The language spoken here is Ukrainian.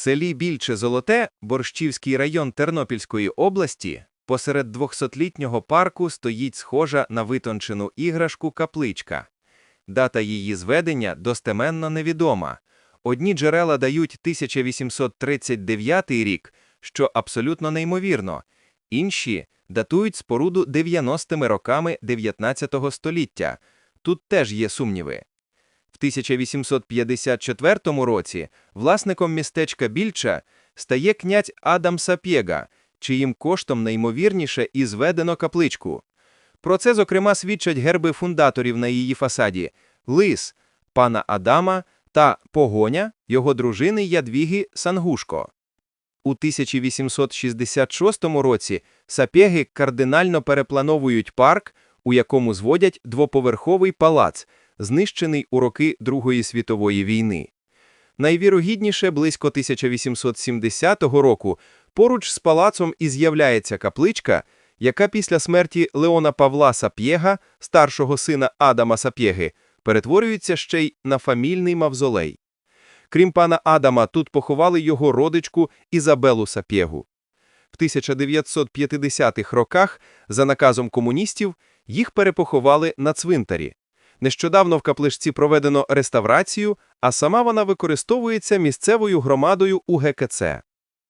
селі Більче Золоте, Борщівський район Тернопільської області, посеред 200-літнього парку стоїть схожа на витончену іграшку капличка. Дата її зведення достеменно невідома. Одні джерела дають 1839 рік, що абсолютно неймовірно. Інші датують споруду 90-ми роками 19 століття. Тут теж є сумніви. В 1854 році власником містечка Більча стає князь Адам Сапєга, чиїм коштом найімовірніше і зведено капличку. Про це, зокрема, свідчать герби фундаторів на її фасаді Лис пана Адама та Погоня його дружини Ядвіги Сангушко. У 1866 році Сапєги кардинально переплановують парк, у якому зводять двоповерховий палац, знищений у роки Другої світової війни. Найвірогідніше, близько 1870 року поруч з палацом і з'являється капличка, яка після смерті Леона Павла Сапєга, старшого сина Адама Сапєги, перетворюється ще й на фамільний мавзолей. Крім пана Адама, тут поховали його родичку Ізабелу Сапєгу. В 1950-х роках, за наказом комуністів, їх перепоховали на цвинтарі. Нещодавно в капличці проведено реставрацію, а сама вона використовується місцевою громадою УГКЦ.